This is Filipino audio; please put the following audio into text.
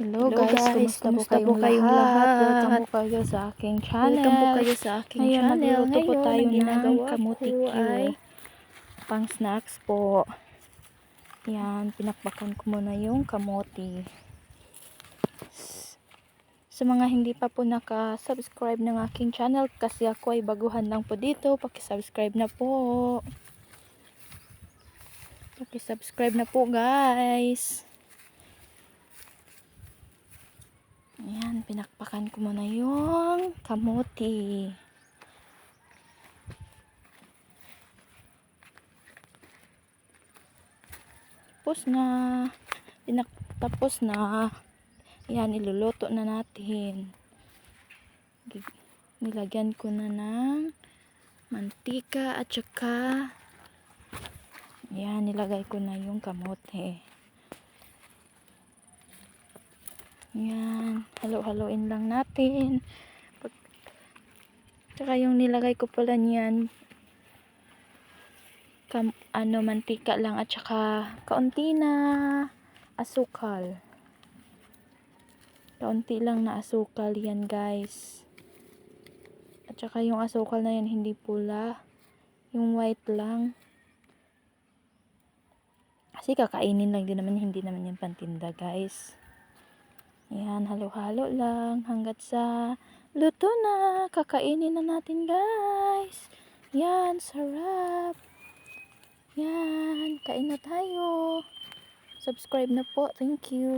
Hello, Hello guys, guys, kumusta, po kayong lahat? Welcome po kayo sa aking channel. Welcome po kayo sa aking Ngayon, channel. magluluto po Ngayon, tayo ng ginagawa kamuti ko Q. ay Pang snacks po. Yan, pinakbakan ko muna yung kamote. S- Sa mga hindi pa po naka-subscribe ng aking channel, kasi ako ay baguhan lang po dito, paki-subscribe na po. Paki-subscribe na po, guys. Ayan, pinakpakan ko muna yung kamote. Tapos na. Pinak tapos na. Ayan, iluluto na natin. Nilagyan ko na ng mantika at saka Ayan, nilagay ko na yung kamote. Ayan, halo-haloin lang natin. Pag, tsaka yung nilagay ko pala niyan, kam, ano, mantika lang at saka kaunti na asukal. Kaunti lang na asukal yan guys. At saka yung asukal na yan hindi pula. Yung white lang. Kasi kakainin lang din naman, hindi naman yan pantinda guys. Ayan, halo-halo lang hanggat sa luto na. Kakainin na natin guys. Yan, sarap. Yan, kain na tayo. Subscribe na po. Thank you.